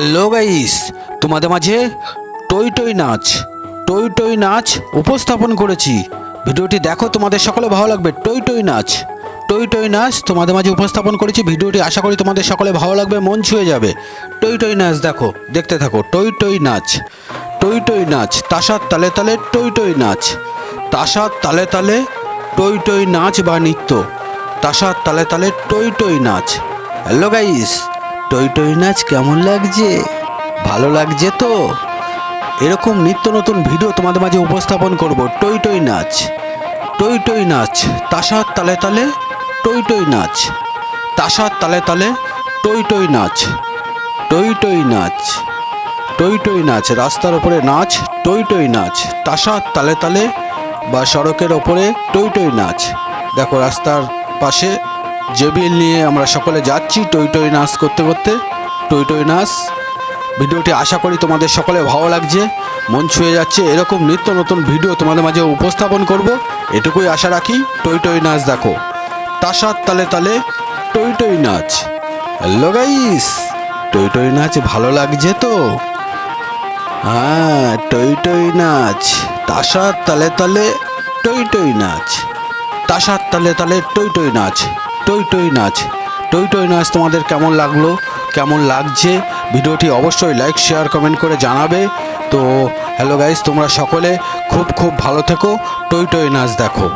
Hello guys তোমাদের মাঝে টই টই নাচ টই টই নাচ উপস্থাপন করেছি ভিডিওটি দেখো তোমাদের সকলে ভালো লাগবে টই টই নাচ টই টই নাচ তোমাদের মাঝে উপস্থাপন করেছি ভিডিওটি আশা করি তোমাদের সকলে ভালো লাগবে মন ছুঁয়ে যাবে টই টই নাচ দেখো দেখতে থাকো টই টই নাচ টই টই নাচ তাসার তালে তালে টই টই নাচ তাসার তালে তালে টই টই নাচ বা নৃত্য তাসার তালে তালে টই টই নাচ হ্যালো গাইস টই টই নাচ কেমন লাগছে? ভালো লাগছে তো? এরকম নিত্য নতুন ভিডিও তোমাদের মাঝে উপস্থাপন করব, টই টই নাচ। টই টই নাচ, তাসার তালে তালে টই টই নাচ। তাসার তালে তালে টই টই নাচ। টই টই নাচ। টই টই নাচ, রাস্তার ওপরে নাচ, টই টই নাচ। তাসার তালে তালে বা সড়কের ওপরে টই টই নাচ। দেখো রাস্তার পাশে জেবিএল নিয়ে আমরা সকলে যাচ্ছি টই টই নাচ করতে করতে। টই টই নাচ। ভিডিওটি আশা করি তোমাদের সকলে ভালো লাগছে। মন ছুঁয়ে যাচ্ছে। এরকম নিত্য নতুন ভিডিও তোমাদের মাঝে উপস্থাপন করব। এটুকুই আশা রাখি, টই টই নাচ দেখো। তাসার তালে তালে টই টই নাচ। হ্যালো গাইস, টই টই নাচ ভালো লাগছে তো? হ্যাঁ টই টই নাচ। তাসার তালে তালে টই টই নাচ। তাসার তালে তালে টই টই নাচ। টই টই নাচ। টই টই নাচ তোমাদের কেমন লাগল? কেমন লাগছে? ভিডিওটি অবশ্যই লাইক শেয়ার কমেন্ট করে জানাবে। তো হ্যালো গাইজ তোমরা সকলে খুব খুব ভালো থেকো। টই টই নাচ দেখো।